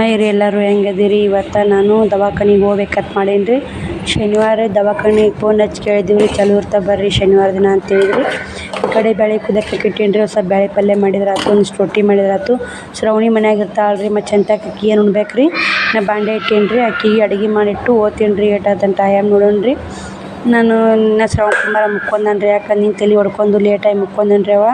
Hi ರೀ ಎಲ್ಲರೂ ಹೆಂಗದಿರಿ ಇವತ್ತು ನಾನು ದವಾಖಾನಿಗೆ ಹೋಗ್ಬೇಕಂತ ಮಾಡೀನಿ ರೀ ಶನಿವಾರ ದವಾಖಾನಿಗೆ ಫೋನ್ ಹಚ್ಚಿ ಕೇಳಿದ್ದೀವಿ ರೀ ಚಲೋ ಇರ್ತಾವೆ ಬರ್ರಿ ಶನಿವಾರ ದಿನ ಅಂತೇಳಿದ್ರಿ ಈ ಕಡೆ ಬೇಳೆ ಕುದಕ್ಕೆ ಇಟ್ಟೀನಿ ರೀ ಸ್ವಲ್ಪ ಬೇಳೆ ಪಲ್ಯ ಮಾಡಿದ್ರೆ ಆಯ್ತು ಒಂದು ರೊಟ್ಟಿ ಮಾಡಿದ್ರೆ ಆಯ್ತು ಶ್ರವಣಿ ಮನ್ಯಾಗ ಇರ್ತಾಳೆ ರೀ ಮತ್ತು ಚಂತಕ್ಕೆ ಅಕ್ಕಿ ಏನು ಉಣ್ಬೇಕು ರೀ ನಾ ಬಾಂಡೆ ಇಟ್ಟೀನಿ ರೀ ಅಕ್ಕಿಗೆ ಅಡುಗೆ ಮಾಡಿಟ್ಟು ಓದ್ತೀನಿ ರೀ ಏಟಾದಂತ ಟೈಮ್ ನೋಡೋಣ ರೀ ನಾನು ಇನ್ನು ಶ್ರವಣ ಕುಮಾರ ಮುಕ್ಕೊಂಡನ್ರಿ. ಯಾಕಂದ್ರೆ ನಿನ್ನ ತಲೆ ಹೊಡ್ಕೊಂಡು ಲೇಟಾಗಿ ರೀ ಅವ?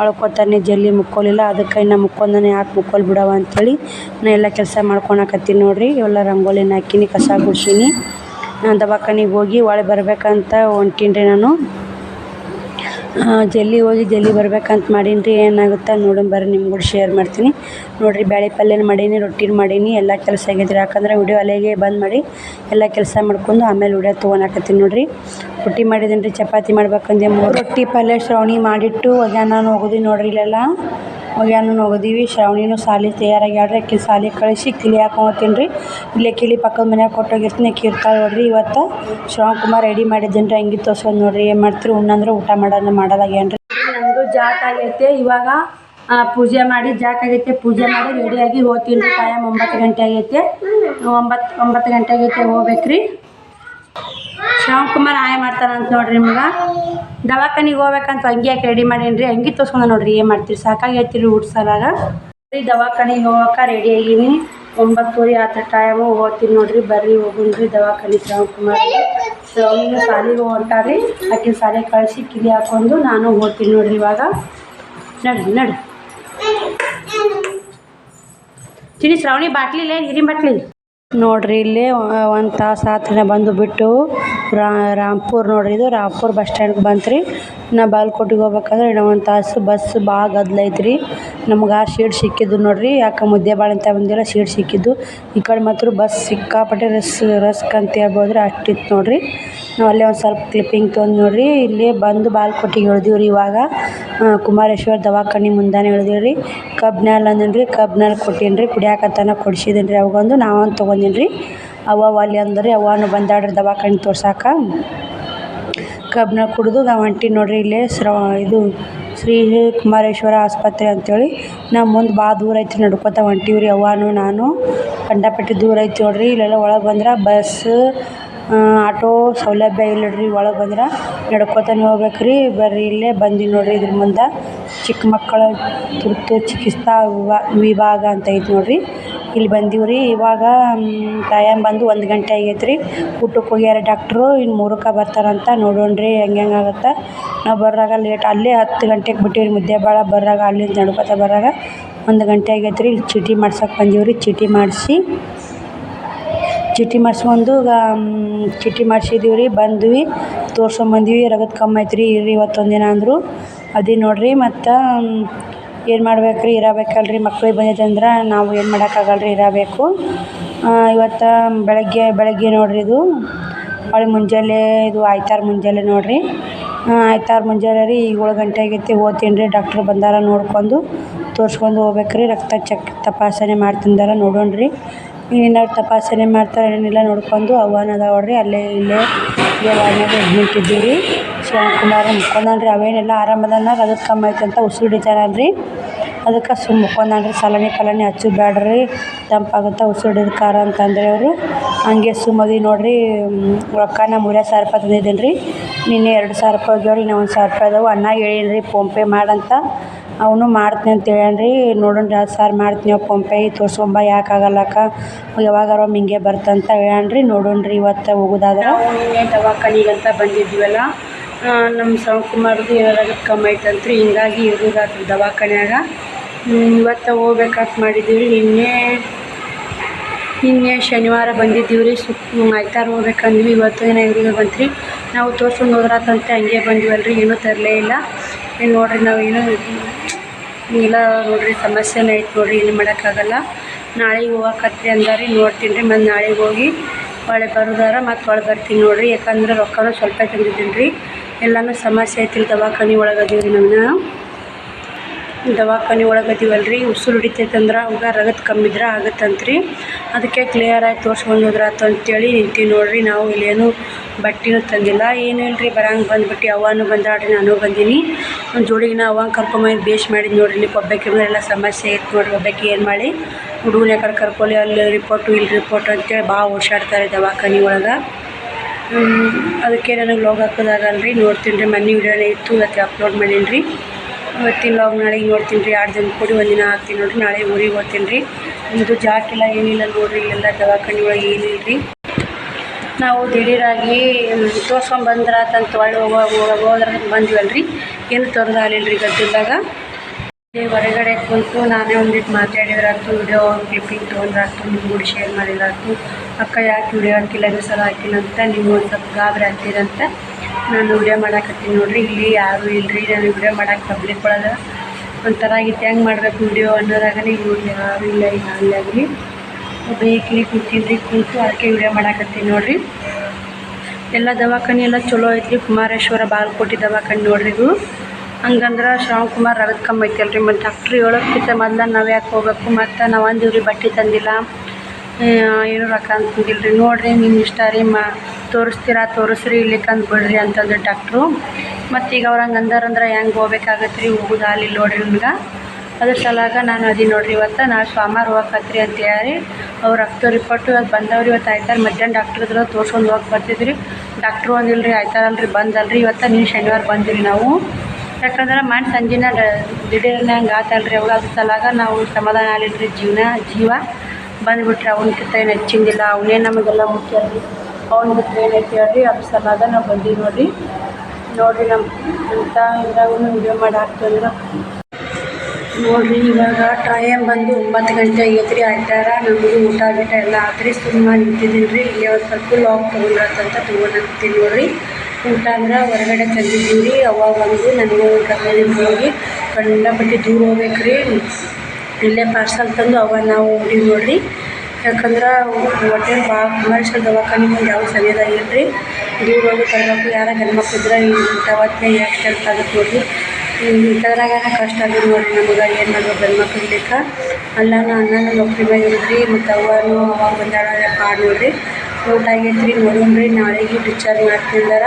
ಅಳ್ಕೊತಾನೆ ಜಲ್ದಿ ಮುಕ್ಕೊಲಿಲ್ಲ. ಅದಕ್ಕೆ ಇನ್ನು ಮುಕ್ಕೊಂದನೆ ಯಾಕೆ ಮುಕ್ಕೊಲ್ ಬಿಡವ ಅಂಥೇಳಿ ನಾ ಎಲ್ಲ ಕೆಲಸ ಮಾಡ್ಕೊಳಕತ್ತೀನಿ ನೋಡಿರಿ. ಎಲ್ಲ ರಂಗೋಲಿನ ಹಾಕೀನಿ, ಕಸ ಗುಡ್ಸೀನಿ. ನಾನು ದವಾಖಾನಿಗೆ ಹೋಗಿ ಒಳಗೆ ಬರಬೇಕಂತ ಹೊಂಟೀನಿ ರೀ ನಾನು. ಜಲ್ದಿ ಹೋಗಿ ಜಲ್ದಿ ಬರ್ಬೇಕಂತ ಮಾಡೀನಿ ರೀ. ಏನಾಗುತ್ತೆ ನೋಡೋಣ ಬರ್ರಿ ನಿಮ್ಮ ಕೂಡ ಶೇರ್ ಮಾಡ್ತೀನಿ. ನೋಡಿರಿ ಬೇಳೆ ಪಲ್ಯನ ಮಾಡೀನಿ, ರೊಟ್ಟಿನ ಮಾಡೀನಿ, ಎಲ್ಲ ಕೆಲಸ ಆಗೈತೆ ರೀ ಯಾಕಂದ್ರೆ ವಿಡಿಯೋ ಅಲ್ಲಿಗೆ ಬಂದ್ ಮಾಡಿ ಎಲ್ಲ ಕೆಲಸ ಮಾಡ್ಕೊಂಡು ಆಮೇಲೆ ವಿಡಿಯೋ ತೊಗೊಂಡಾಕತ್ತೀನಿ ನೋಡಿರಿ. ರೊಟ್ಟಿ ಮಾಡಿದ್ದೀನಿ ರೀ ಚಪಾತಿ ಮಾಡ್ಬೇಕಂದೆ. ಮೂರು ರೊಟ್ಟಿ ಪಲ್ಯ ಶ್ರವಣಿ ಮಾಡಿಟ್ಟು ಒಗ್ಯಾನ ಹೋಗೋದು ನೋಡಿರಿ ಇಲ್ಲೆಲ್ಲ. ಒಗ್ಯಾನ ಹೋಗೋದೀವಿ ಶ್ರಾವಣಿನೂ ಸಾಲಿ ಆಡ್ರಿ ಆಕಿ ಸಾಲಿಗೆ ಕಳಿಸಿ ಕಿಲಿ ಹಾಕೊಂತೀನಿ ರೀ. ಇಲ್ಲೇ ಕಿಲಿ ಪಕ್ಕದ ಮನ್ಯಾಗ ಕೊಟ್ಟೋಗಿರ್ತೀನಿ. ಆಕಿ ಇರ್ತಾಳೆ ನೋಡಿರಿ. ಇವತ್ತು ಶ್ರವಣ್ ಕುಮಾರ್ ರೆಡಿ ಮಾಡಿದ್ದೀನಿ ರೀ ಅಂಗಿ ತೋರ್ಸೋದು ನೋಡ್ರಿ. ಏನು ಮಾಡ್ತೀರಿ? ಉಣ್ಣಂದ್ರೆ ಊಟ ಮಾಡೋಣ ಮಾಡೋದಾಗೇನು ರೀ ನಮ್ಮದು ಜಾತ್ ಆಗೈತೆ. ಇವಾಗ ಪೂಜೆ ಮಾಡಿ ಜಾಕ್ ಆಗೈತೆ. ಪೂಜೆ ಮಾಡಿ ರೆಡಿಯಾಗಿ ಹೋಗ್ತೀನಿ ರೀ. ಟೈಮ್ ಒಂಬತ್ತು ಗಂಟೆ ಆಗೈತೆ. ಒಂಬತ್ತು ಒಂಬತ್ತು ಗಂಟೆ ಆಗೈತೆ ಹೋಗ್ಬೇಕು ರೀ ಶ್ರವಣ್ ಕುಮಾರ್ ಹಾಯ್ ಮಾಡ್ತಾನಂತ ನೋಡ್ರಿ ನಿಮ್ಗೆ. ದವಾಖಾನಿಗೆ ಹೋಗ್ಬೇಕಂತ ಅಂಗಿ ಹಾಕಿ ರೆಡಿ ಮಾಡೀನಿ ಅಂಗಿ ತೋರ್ಸ್ಕೊಂಡ ನೋಡ್ರಿ ಏನು ಮಾಡ್ತೀರಿ? ಸಾಕಾಗೈತಿ ರೀ ಊಟ ಸಲಾಗ? ರೀ ದವಾಖಾನಿಗೆ ಹೋಗಕ್ಕೆ ರೆಡಿ ಆಗೀನಿ. ಒಂಬತ್ತುವರೆ ಆತ ಟೈಮು ಹೋಗ್ತೀನಿ ನೋಡ್ರಿ. ಬರ್ರಿ ಹೋಗುನ್ರಿ ದವಾಖಾನಿ ದವಾಖಾನೆ ಶ್ರವಣ್ ಶಾಲೆಗೆ ಹೊಂಟಾರಿ ಆಕಿನ ಶಾಲೆಗೆ ಕಳಿಸಿ ಕಿಲಿ ಹಾಕೊಂಡು ನಾನು ಹೋಗ್ತೀನಿ ನೋಡ್ರಿ ಇವಾಗ. ನಡ್ರಿ ನಡ್ರಿ. ತಿನ್ನಿ ಶ್ರಾವಣಿ, ಬಾಟ್ಲಿ ಇಲ್ಲ ಹಿರಿ ಬಾಟ್ಲಿ. ನೋಡ್ರಿ ಇಲ್ಲಿ ಒಂದು ತಾಸು ಆತ್ ಬಂದು ಬಿಟ್ಟು ರಾಂಪುರ್ ನೋಡ್ರಿ, ಇದು ರಾಂಪುರ್ ಬಸ್ ಸ್ಟ್ಯಾಂಡ್ಗೆ ಬಂತ್ರಿ. ನಾ ಬಾಲ್ಕೋಟಿಗೆ ಹೋಗ್ಬೇಕಂದ್ರೆ ಇನ್ನೂ ಒಂದು ತಾಸು ಬಸ್ ಭಾಳ ಗದ್ದಲ ಐತ್ರಿ ನಮ್ಗೆ ಆ ಶೀಟ್ ಸಿಕ್ಕಿದ್ದು ನೋಡ್ರಿ, ಯಾಕೆ ಮುದ್ದೆ ಭಾಳ ಅಂತ ಬಂದಿಲ್ಲ, ಸೀಟ್ ಸಿಕ್ಕಿದ್ದು. ಈ ಕಡೆ ಮಾತ್ರ ಬಸ್ ಸಿಕ್ಕಾಪಟ್ಟೆ ರಸ್, ರಸ್ಕ್ ಅಂತ ಹೇಳ್ಬೋದ್ರಿ, ಅಷ್ಟಿತ್ತು ನೋಡ್ರಿ. ನಾವು ಅಲ್ಲೇ ಒಂದು ಸ್ವಲ್ಪ ಕ್ಲಿಪ್ಪಿಂಗ್ ತೊಗೊಂಡು ನೋಡ್ರಿ, ಇಲ್ಲಿ ಬಂದು ಬಾಲ್ಕೋಟಿಗೆ ಇಳ್ದೀವಿ ರೀ ಇವಾಗ. ಕುಮಾರೇಶ್ವರ ದವಾಖಾನೆ ಮುಂದಾನೆ ಇಳಿದೀವಿ ರೀ. ಕಬ್ನಾಲ್ ಅಂದನ್ರಿ ರೀ ಕಬ್ನಾಲ್ ಕೊಟ್ಟೀನಿ ರೀ ಕುಡಿಯಾಕತ್ತಾನ ಕೊಡ್ಸಿದ್ದೀನಿ ರೀ ಅವಾಗೊಂದು ನಾವೊಂದು ತೊಗೊಂದೀನಿ ರೀ ಅವ್ವ ಒಲೆ ಅಂದ್ರಿ ಅವ್ವನು ಬಂದಾಡ್ರಿ ದವಾಖಾನೆ ತೋರ್ಸಾಕ. ಕಬ್ಬಿಣ ಕುಡಿದು ನಾವು ಹೊಂಟೀನಿ ನೋಡ್ರಿ ಇಲ್ಲೇ ಸ್ರವ ಇದು ಶ್ರೀ ಕುಮಾರೇಶ್ವರ ಆಸ್ಪತ್ರೆ ಅಂತೇಳಿ. ನಾವು ಮುಂದೆ ಭಾಳ ದೂರ ಐತಿ ನಡ್ಕೊತ ಹೊಂಟೀವಿ ರೀ ಅವ್ವಾನು, ನಾನು. ಕಂಡಪಟ್ಟಿ ದೂರ ಐತಿ ನೋಡ್ರಿ. ಇಲ್ಲೆಲ್ಲ ಒಳಗೆ ಬಂದ್ರೆ ಬಸ್ ಆಟೋ ಸೌಲಭ್ಯ ಇಲ್ಲ ನೋಡ್ರಿ ಒಳಗೆ ಬಂದ್ರೆ ನಡ್ಕೊತಾನೆ ಹೋಗ್ಬೇಕು ರೀ ಬರ್ರಿ ಇಲ್ಲೇ ಬಂದು ನೋಡ್ರಿ ಇದ್ರ ಮುಂದೆ. ಚಿಕ್ಕ ಮಕ್ಕಳ ತುರ್ತು ಚಿಕಿತ್ಸಾ ವಿಭಾ ವಿಭಾಗ ಅಂತ ಐತಿ ನೋಡ್ರಿ. ಇಲ್ಲಿ ಬಂದೀವಿ ರೀ. ಇವಾಗ ಟೈಮ್ ಬಂದು ಒಂದು ಗಂಟೆ ಆಗೈತೆ ರೀ ಊಟಕ್ಕೆ ಹೋಗ್ಯಾರ ಡಾಕ್ಟ್ರು ಇನ್ನು ಮೂರಕ್ಕೆ ಬರ್ತಾರಂತ ನೋಡೋಣ ರೀ ಹೆಂಗೆ ಹೆಂಗೆ ಆಗುತ್ತೆ. ನಾವು ಬರಾಗ ಲೇಟ್ ಅಲ್ಲೇ ಹತ್ತು ಗಂಟೆಗೆ ಬಿಟ್ಟೀವಿ ಮುದ್ದೆ ಭಾಳ ಬರಾಗ ಅಲ್ಲಿಂದ ನಡ್ಕೊತ ಬರಾಗ ಒಂದು ಗಂಟೆ ಆಗೈತೆ ರೀ ಇಲ್ಲಿ ಚೀಟಿ ಮಾಡ್ಸಕ್ಕೆ ಬಂದೀವಿ ರೀ, ಚೀಟಿ ಮಾಡಿಸಿ. ಚೀಟಿ ಮಾಡಿಸ್ಕೊಂಡು ಚೀಟಿ ಮಾಡಿಸಿದೀವಿ ರೀ, ಬಂದ್ವಿ. ತೋರ್ಸ್ಕೊಂಬಂದ್ವಿ ರಗತ್ ಕಮ್ಮಿ ಐತ್ರಿ, ಇರ್ರಿ ದಿನ ಅಂದರು. ಅದೇ ನೋಡಿರಿ ಮತ್ತು ಏನು ಮಾಡ್ಬೇಕು ರೀ ಇರಬೇಕಲ್ರಿ ಮಕ್ಳಿಗೆ ಬಂದೈತೆ ಅಂದ್ರೆ ನಾವು ಏನು ಮಾಡೋಕ್ಕಾಗಲ್ಲ ರೀ ಇರಬೇಕು ಇವತ್ತು ಬೆಳಗ್ಗೆ ಬೆಳಗ್ಗೆ ನೋಡಿರಿ ಇದು. ಹೊಳ್ಳಿ ಮುಂಜಾನೆ ಇದು ಆಯ್ತಾರ ಮುಂಜಾನೆ ನೋಡಿರಿ. ಆಯ್ತಾರ ಮುಂಜಾನೆ ರೀ ಈಗ ಏಳು ಗಂಟೆ ಆಗೈತಿ. ಹೋಗ್ತೀನಿ ರೀ. ಡಾಕ್ಟ್ರ್ ಬಂದಾರ ನೋಡ್ಕೊಂಡು ತೋರ್ಸ್ಕೊಂಡು ಹೋಗ್ಬೇಕು ರೀ ರಕ್ತ ಚೆಕ್ ತಪಾಸಣೆ ಮಾಡ್ತಿಂದಾರ ನೋಡೋಣ ರೀ. ಏನಾರು ತಪಾಸಣೆ ಮಾಡ್ತಾರೆ ಏನಿಲ್ಲ ನೋಡ್ಕೊಂಡು ಅವ್ವನ ಅದಾವ ನೋಡ್ರಿ. ಅಲ್ಲೇ, ಇಲ್ಲೇ ಅಡ್ಮಿಟ್ ಇದ್ದೀವಿ ರೀ ಶಿವಕುಮಾರ ಮುಕ್ಕೊಂಡಾನ ರೀ ಅವೇನೆಲ್ಲ ಆರಾಮ ಅದಾನ ಅದಕ್ಕೆ ಕಮ್ಮಿ ಐತೆ ಅಂತ ಉಸಿರು ಹಿಡಿತಾರಲ್ಲ ರೀ ಅದಕ್ಕೆ ಸುಮ್ಮ ಮುಕ್ಕೊಂಡಾನ ರೀ ಸಲನಿ ಪಲನಿ ಹಚ್ಚು ಬ್ಯಾಡ್ರಿ ತಂಪಾಗುತ್ತೆ ಉಸಿರು ಹಿಡಿದ್ಕಾರ ಅಂತಂದ್ರೆ ಅವರು. ಹಂಗೆ ಸುಮ್ಮದಿ ನೋಡ್ರಿ ರೊಕ್ಕ ರೊಕ್ಕನ ಮೂರೇ ಸಾವಿರ ರೂಪಾಯಿ ತಂದಿದ್ದೀನಿ ರೀ ನಿನ್ನೆ ಎರಡು ಸಾವಿರ ರೂಪಾಯಿ ಹೋಗ್ಯಾವ ರೀ, ಇನ್ನೂ ಒಂದು ಸಾವಿರ ರೂಪಾಯಿ ಅದಾವು. ಅಣ್ಣ ಹೇಳೀನಿ ರೀ ಫೋನ್ಪೇ ಮಾಡಂತ. ಅವನು ಮಾಡ್ತೀನಿ ಅಂತ ಹೇಳ್ಯಾನ್ರಿ, ನೋಡೋಣ ಸಾವಿರ ಮಾಡ್ತೀನಿ ಫೋನ್ಪೇ ತೋರ್ಸ್ಕೊಂಬ, ಯಾಕೆ ಆಗಲ್ಲಕ್ಕ ಯಾವಾಗಾರ ಹಿಂಗೆ ಬರ್ತಂತ ಹೇಳ್ಯಾನ್ರಿ ರೀ ನೋಡೋಣ ರೀ ಇವತ್ತು ಹೋಗೋದಾದ್ರೆ ಅಂತ ಬಂದಿದ್ವಲ್ಲ ನಮ್ಮ ಶಿವಕುಮಾರ್ದು ಏನಾರ ಕಮ್ಮಿ ಐತಂತ್ರಿ ಹಿಂಗಾಗಿ ಇರೋದಾತ್ರಿ ದವಾಖಾನ್ಯಾಗ. ಇವತ್ತು ಹೋಗ್ಬೇಕಂತ ಮಾಡಿದ್ದೀವಿ ನಿನ್ನೆ ನಿನ್ನೆ ಶನಿವಾರ ಬಂದಿದ್ದೀವಿ ರೀ ಸುಕ್ ಆಯ್ತಾರ ಹೋಗ್ಬೇಕಂದ್ವಿ, ಇವತ್ತು ಏನೋ ಇವ್ರಿಗೆ ಬಂತ್ರಿ. ನಾವು ತೋರ್ಸ್ಕೊಂಡು ಹೋದ್ರಾತಂತೆ, ಹಂಗೆ ಬಂದಿವಲ್ರಿ ಏನೂ ತರಲೇ ಇಲ್ಲ. ಏನು ನೋಡ್ರಿ, ನಾವು ಏನು ಇಲ್ಲ ನೋಡ್ರಿ, ಸಮಸ್ಯೆನೇ ಐತೆ ನೋಡಿರಿ, ಏನು ಮಾಡೋಕ್ಕಾಗಲ್ಲ. ನಾಳೆಗೆ ಹೋಗಕತ್ರಿ ಅಂದಾರಿ ನೋಡ್ತೀನಿ ರೀ ಮತ್ತು ನಾಳೆಗೆ ಹೋಗಿ ಒಳ್ಳೆ ಬರೋದಾರ ಮತ್ತು ಒಳಗೆ ಬರ್ತೀನಿ ನೋಡಿರಿ, ಯಾಕಂದ್ರೆ ರೊಕ್ಕನೂ ಸ್ವಲ್ಪ ತಂದಿದ್ದೀನಿ ರೀ ಎಲ್ಲನೂ ಸಮಸ್ಯೆ ಐತಿಲ್ಲ ದವಾಖಾನೆ ಒಳಗೆ ಅದೀವಿ ರೀ ನಾವು ದವಾಖಾನೆ ಒಳಗೆ ಅದೀವಲ್ರಿ ಉಸಿರು ಹಿಡಿತೈತಂದ್ರೆ ಅವಾಗ ರಗತ್ ಕಮ್ಮಿದ್ರೆ ಆಗತ್ತಂತ್ರಿ. ಅದಕ್ಕೆ ಕ್ಲಿಯರಾಗಿ ತೋರ್ಸ್ಕೊಂಡು ಹೋದ್ರೆ ಅಂತೇಳಿ ನಿಂತೀವಿ ನೋಡ್ರಿ ನಾವು ಇಲ್ಲೇನು ಬಟ್ಟೆನೂ ತಂದಿಲ್ಲ. ಏನೂ ಇಲ್ರಿ, ಬರಂಗೆ ಬಂದ್ಬಿಟ್ಟು ಅವ್ವನೂ ಬಂದಾಡ್ರಿ ನಾನು ಬಂದೀನಿ. ಒಂದು ಜೋಡಿಗೆ ನಾ ಅವಂಗೆ ಕರ್ಕೊಂಬಂದು ಭೇಷ್ ಮಾಡಿದ್ದು ನೋಡ್ರಿ ಇಲ್ಲಿ ಒಬ್ಬಾಕಿ ಎಲ್ಲ ಸಮಸ್ಯೆ ಐತೆ ನೋಡ್ರಿ ಒಬ್ಬಾಕಿ ಏನು ಮಾಡಿ. ಹುಡುಗನ ಕಡೆ ಕರ್ಕೊಳ್ಳಿ ಅಲ್ಲಿ ರಿಪೋರ್ಟು ಇಲ್ಲಿ ರಿಪೋರ್ಟ್ ಅಂತೇಳಿ ಭಾಳ ಓಡಾಡ್ತಾರೆ ದವಾಖಾನೆ ಒಳಗೆ. ಅದಕ್ಕೆ ನನಗೆ ಲಾಗ್ ಹಾಕೋದಾಗಲ್ರಿ, ನೋಡ್ತೀನಿ ರೀ ಮೊನ್ನೆ ವಿಡಿಯೋನೇ ಇತ್ತು ಇವತ್ತು ಅಪ್ಲೋಡ್ ಮಾಡೀನಿ ರೀ. ಇವತ್ತಿನ ಲಾಗ್ ನಾಳೆಗೆ ನೋಡ್ತೀನಿ ರೀ ಎರಡು ದಿನ ಕೂಡಿ, ಒಂದಿನ ಹಾಕ್ತೀನಿ ನೋಡಿರಿ, ನಾಳೆ ಊರಿಗೆ ಹೋಗ್ತೀನಿ ರೀ. ಇದು ಜಾಕಿಲ್ಲ ಏನಿಲ್ಲ ನೋಡಿರಿ, ಇಲ್ಲೆಲ್ಲ ದವಾಖಾನೆ ಒಳಗೆ ಏನಿಲ್ಲ ರೀ ನಾವು ದಿಢೀರಾಗಿ ತೋರ್ಸ್ಕೊಂಬಂದ್ರಾತಂತ ಒಳ್ಳೆ ಹೋಗೋ ಹೋಗೋದ್ರಾಗ ಬಂದ್ವಲ್ಲ ರೀ ಏನು ತೊಂದರೆ ರೀ ಗದ್ದಲ್ದಾಗ? ಹೊರಗಡೆ ಕುಂತು ನಾನೇ ಒಂದಿಟ್ಟು ಮಾತಾಡಿದ್ರಾಯ್ತು ವಿಡಿಯೋ ಕ್ಲಿಪ್ಪಿಂಗ್ ತೊಗೊಂಡ್ರಾಯ್ತು ನಿಮ್ಗೂ ಶೇರ್ ಮಾಡಿದ್ರಾಯ್ತು ಅಕ್ಕ ಯಾಕೆ ವಿಡಿಯೋ ಹಾಕಿಲ್ಲ ಇದು ಸಲ ಹಾಕಿಲ್ಲಂತ ನೀವು ಒಂದು ಸ್ವಲ್ಪ ಗಾಬರಿ ಆಗ್ತೀರಂತ ನಾನು ವಿಡಿಯೋ ಮಾಡಾಕತ್ತೀನಿ ನೋಡಿರಿ. ಇಲ್ಲಿ ಯಾರೂ ಇಲ್ಲರಿ ನಾನು ವಿಡಿಯೋ ಮಾಡಕ್ಕೆ ಪಬ್ಲಿಕ್ ಒಳಗೆ. ಒಂಥರ ಆಗಿತ್ತು ಹೆಂಗೆ ಮಾಡಬೇಕು ವಿಡಿಯೋ ಅನ್ನೋದಾಗನೇ ನೋಡಿ ಯಾರು ಇಲ್ಲ ಈಗ ಅಲ್ಲಾಗಲಿ ಬೇಕಲಿ ಕೂತೀನಿ ಕುಂತು ಅದಕ್ಕೆ ವಿಡಿಯೋ ಮಾಡಾಕತ್ತೀನಿ ನೋಡಿರಿ. ಎಲ್ಲ ದವಾಖಾನೆ ಎಲ್ಲ ಚಲೋ ಐತ್ರಿ. ಕುಮಾರೇಶ್ವರ ಬಾಲ್ಕೋಟಿ ದವಾಖಾನೆ ನೋಡ್ರಿ ಇದು. ಹಂಗಂದ್ರೆ ಶ್ರವಣ್ ರಕ್ತ ಕಮ್ಮಿ ಐತಲ್ರಿ. ಮತ್ತು ಡಾಕ್ಟ್ರಿ ಹೇಳೋಕ್ಕಿಂತ ಮೊದ್ಲು ನಾವು ಯಾಕೆ ಹೋಗ್ಬೇಕು? ಮತ್ತು ನಾವು ಅಂದಿವ್ರಿ ಬಟ್ಟೆ ತಂದಿಲ್ಲ. ಏನು ರೊಕ್ಕ ಅಂತಂದಿಲ್ಲ ರೀ ನೋಡಿರಿ ನಿಮ್ಮ ಇಷ್ಟ ರೀ. ಮಾ, ತೋರಿಸ್ತೀರಾ, ತೋರಿಸ್ರಿ ಇಲ್ಲಿಕಂದು ಬಿಡ್ರಿ ಅಂತಂದ್ರೆ ಡಾಕ್ಟ್ರು ಮತ್ತು ಈಗ ಅವ್ರು ಹಂಗೆ ಅಂದಾರಂದ್ರೆ ಹೆಂಗೆ ಹೋಗ್ಬೇಕಾಗತ್ತೆ ರೀ ಹೋಗುದ ಅಲ್ಲಿ ನೋಡಿರಿ ನಿಮ್ಗೆ. ಅದ್ರ ಸಲಾಗ ನಾನು ಅದೀನಿ ನೋಡಿರಿ ಇವತ್ತು. ನಾ ಸೋಮವಾರ ಹೋಗಕತ್ರಿ ಅಂತ ಹೇಳಿ ಅವ್ರು ರಕ್ತ ರಿಪೋರ್ಟು ಇವತ್ತು ಬಂದವ್ರಿ ಇವತ್ತು ಆಯ್ತಾರ. ಮಧ್ಯಾಹ್ನ ಡಾಕ್ಟ್ರ್ ಇದ್ರೆ ತೋರ್ಸ್ಕೊಂಡು ಹೋಗಿ ಬರ್ತಿದ್ರಿ. ಡಾಕ್ಟ್ರು ಒಂದಿಲ್ಲ ರೀ ಆಯ್ತಾರಲ್ರಿ, ಬಂದಲ್ರಿ. ಇವತ್ತು ನೀವು ಶನಿವಾರ ಬಂದಿರಿ ನಾವು. ಯಾಕಂದ್ರೆ ಮಾಡಿ ಸಂಜೆನ ದಿಢೀರ್ನ ಹಂಗೆ ಆತಲ್ರಿ ಅವಾಗ ಅದ್ರ ಸಲಾಗ ನಾವು ಸಮಾಧಾನ ಆಗಲಿಲ್ಲ ಜೀವನ, ಜೀವ. ಬಂದುಬಿಟ್ರೆ ಕಿತ್ತ ಏನು ಹೆಚ್ಚಿಂದಿಲ್ಲ, ಅವನೇ ನಮಗೆಲ್ಲ ಮುಖ್ಯ ರೀ. ಅವ್ನ ಬಿಟ್ಟರೆ ಐತಿ ಹೇಳ್ರಿ ಅದ್ರ ಸಲಾಗ ನಾವು ಬಂದೀವಿ ನೋಡಿರಿ. ನೋಡಿರಿ ನಮ್ಮ ಅಂತ ಇದ್ರಾಗೂ ವಿಡಿಯೋ ಮಾಡಿ ಹಾಕ್ತಂದ್ರೆ ನೋಡಿರಿ ಇವಾಗ ಟೈಮ್ ಬಂದು ಒಂಬತ್ತು ಗಂಟೆ ಆಗೈತೆ ರೀ ಆಯ್ತಾರ ನಮಗೂ ಊಟ ಗೀಟ ಎಲ್ಲ ಆತ್ರಿ ಸುಮ್ಮನೆ ನಿಂತಿದ್ದೀನಿ ರೀ ಇಲ್ಲೇ ಒಂದು ಸ್ವಲ್ಪ ಲಾಕ್ ತೊಗೊಂಡ್ರಂತ ತೊಗೊಂಡು ನೋಡಿರಿ. ಊಟ ಅಂದ್ರೆ ಹೊರಗಡೆ ತಂದಿದ್ದೀವಿ ರೀ ಅವಾಗ ಒಂದು ನನಗೆ ಕರ್ಕೊಂಡಿದ್ದು ಹೋಗಿ ಕಂಡಪಟ್ಟಿ ದೂರ ಹೋಗ್ಬೇಕು ರೀ ಇಲ್ಲೇ ಪಾರ್ಸಲ್ ತಂದು ಅವಾಗ ನಾವು ಹೋಗಿ ನೋಡಿರಿ. ಯಾಕಂದ್ರೆ ಹೊಟ್ಟೆ ಭಾಳ ಕಮರ್ಷಿಯಲ್ ದವಾಖಾನೆ ಮುಂದೆ ಯಾವ ಸರಿಯಾಗಿ ಇಲ್ಲ ರೀ ದೂರ ಹೋಗಿ ತರಬೇಕು ಯಾರ ಹೆಣ್ಮಕ್ಳು ಇದ್ರೆ ಇಂಥ ಯಾಕೆ ಹೆಲ್ಪ್ ಆಗುತ್ತೆ ನೋಡಿರಿ ಇಂಥದ್ರಾಗ ಕಷ್ಟ ಆಗಿದೆ ನೋಡಿರಿ ನಮಗೆ, ಏನು ಮಾಡ್ಬೇಕು ಗಂಡು ಬೇಕಾ? ಅಲ್ಲನೂ ಅಣ್ಣನೂ ನೌಕರಿ ಮ್ಯಾಗ ಮತ್ತು ಅವ್ವನು ಅವಾಗ ಬಂದಾಳ ಕಾಡು ನೋಡಿರಿ. ಊಟ ಆಗೈತೆ ರೀ ನೋಡೋಣ ನಾಳೆಗೆ ಡಿಸ್ಚಾರ್ಜ್ ಮಾಡ್ತಿದ್ದಾರ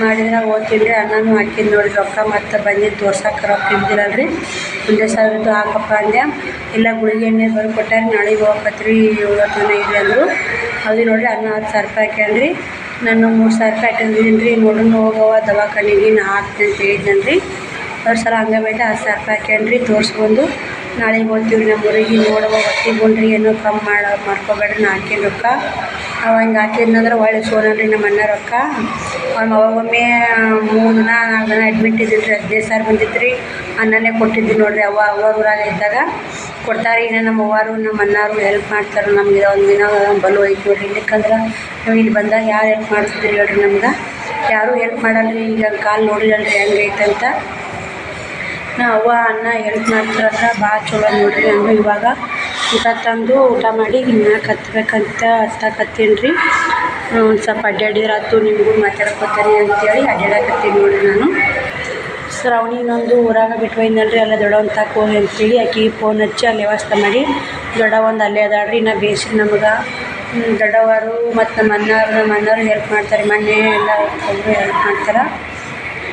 ಮಾಡಿದ್ರೆ ಓದ್ತೀನಿ ರೀ ಅನ್ನನೂ ಹಾಕಿದ್ದು ನೋಡಿ ರೊಕ್ಕ, ಮತ್ತೆ ಬಂದಿದ್ದು ತೋರ್ಸಕ್ಕೆ ರೊಕ್ಕ ರೀ ಒಂದೇ ಸಾವಿರದ್ದು ಹಾಕಪ್ಪ ಅಂದೆ. ಇಲ್ಲ, ಗುಳಿಗೆ ಎಣ್ಣೆ ಬರ್ದು ಕೊಟ್ಟಾರೆ, ನಾಳೆಗೆ ಹೋಗಕತ್ರಿ ಇವತ್ತು ದಿನ ಇದೆ ಅಂದರು. ಅದು ನೋಡಿರಿ, ಅನ್ನ ಹತ್ತು ಸಾವಿರ ರೂಪಾಯಿ ಹಾಕ್ಯಾನ್ರಿ. ನಾನು ಮೂರು ಸಾವಿರ ರೂಪಾಯಿ ಹಾಕಿದ್ದೀನಿ ರೀ ನೋಡೋಣ ಹೋಗವ ದವಾಖಾನಿಗೆ ನಾ ಹಾಕ್ತೀನಿ ಅಂತ ಹೇಳಿದ್ನಲ್ಲ ರೀ ಅವ್ರ ಸಲ ಹಂಗೆ ಬೈತೆ ಹತ್ತು ಸಾವಿರ ರೂಪಾಯಿ ಹಾಕ್ಯಾನ್ರಿ ತೋರಿಸ್ಕೊಂಡು ನಾಳೆಗೆ ಹೋಗ್ತೀವಿ ನಮ್ಮ ಊರಿಗೆ ನೋಡುವ ಬಂದ್ರಿ ಏನೋ ಕಮ್ಮಿ ಮಾಡಿ, ಮಾಡ್ಕೊಬೇಡ್ರಿ, ನಾ ಹಾಕಿನ ರೊಕ್ಕ. ಅವ ಹಿಂಗೆ ಹಾಕಿದ್ನಂದ್ರೆ ಒಳ್ಳೆ ಸೋನಲ್ರಿ ನಮ್ಮ ಅಣ್ಣ ರೊಕ್ಕ. ಅವ್ನು ಅವಾಗೊಮ್ಮೆ ಮೂರು ದಿನ, ನಾಲ್ಕು ದಿನ ಅಡ್ಮಿಟ್ ಇದ್ದಿದ್ರಿ ರೀ ಹದಿನೈದು ಸಾವಿರ ಬಂದಿತ್ತು ರೀ ಅನ್ನನೇ ಕೊಟ್ಟಿದ್ವಿ ನೋಡ್ರಿ, ಅವ್ವ ಅವ್ವ ಊರಾಗ ಇದ್ದಾಗ ಕೊಡ್ತಾರೆ. ಇನ್ನು ನಮ್ಮ ಅವ್ವಾರು, ನಮ್ಮ ಅಣ್ಣಾರು ಹೆಲ್ಪ್ ಮಾಡ್ತಾರೆ ನಮಗೆ, ಒಂದು ದಿನ ಬಲು ಐತೆ ನೋಡಿರಿ ಇಲ್ಲಿಕ್ಕಂದ್ರೆ ನಾವು ಇಲ್ಲಿ ಬಂದಾಗ ಯಾರು ಹೆಲ್ಪ್ ಮಾಡ್ತಿದ್ರಿ ಹೇಳ್ರಿ ನಮ್ಗೆ. ಯಾರೂ ಹೆಲ್ಪ್ ಮಾಡಲ್ರಿ ರೀ ಈಗ ಕಾಲು ನೋಡಿರಲ್ರಿ ರೀ ಅಂತ. ನಾ ಅವ್ವ, ಅಣ್ಣ ಹೆಲ್ಪ್ ಮಾಡ್ತಾರಂದ್ರೆ ಭಾಳ ಚಲೋ ನೋಡಿರಿ ಹಂಗೆ ಇವಾಗ. ಊಟ ತಂದು ಊಟ ಮಾಡಿ ಮ್ಯಾಕೆ ಹತ್ಬೇಕಂತ ಹತ್ತಾಕತ್ತೀನಿ ರೀ ಒಂದು ಸ್ವಲ್ಪ ಅಡ್ಡಾಡಿದ್ರಾತು ನಿಮಗೂ ಮಾತಾಡ್ಕೊತೀನಿ ಅಂತೇಳಿ ಅಡ್ಡಾಡಕತ್ತೀನಿ ನೋಡಿರಿ ನಾನು. ಶ್ರಾವಣಿ ಇನ್ನೊಂದು ಊರಾಗ ಬಿಟ್ಟು ಹೋಯ್ನಲ್ರಿ, ಅಲ್ಲೇ ದೊಡ್ಡವನ್ ಹೋಗಿ ಅಂತೇಳಿ ಆಕೆಗೆ ಫೋನ್ ಹಚ್ಚಿ ಅಲ್ಲಿ ವ್ಯವಸ್ಥೆ ಮಾಡಿ, ದೊಡ್ಡವಂದು ಅಲ್ಲೇ ಅದಾಳೆ ರೀ ನಾ ಬೇಸಿ ನಮ್ಗೆ ದೊಡ್ಡವರು ಮತ್ತು ನಮ್ಮ ಅಣ್ಣವ್ರು ನಮ್ಮ ಅಣ್ಣವ್ರು ಹೆಲ್ಪ್ ಮಾಡ್ತಾರೆ ಮೊನ್ನೆ ಎಲ್ಲ ಒಬ್ಬರು ಹೆಲ್ಪ್ ಮಾಡ್ತಾರೆ.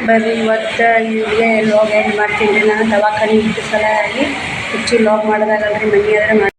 ಬರ್ರಿ, ಇವತ್ತು ಇಲ್ಲಿಗೆ ಹೋಗಿ ಹೆಲ್ಪ್ ಮಾಡ್ತೀನಿ ನಾನು ದವಾಖಾನೆ ಇದ್ದ ಸಲುವಾಗಿ ಹೆಚ್ಚು ಲಾಗ್ ಮಾಡೋದಾಗಲ್ಲ ಮನಿ ಮನೆ ಆದರೆ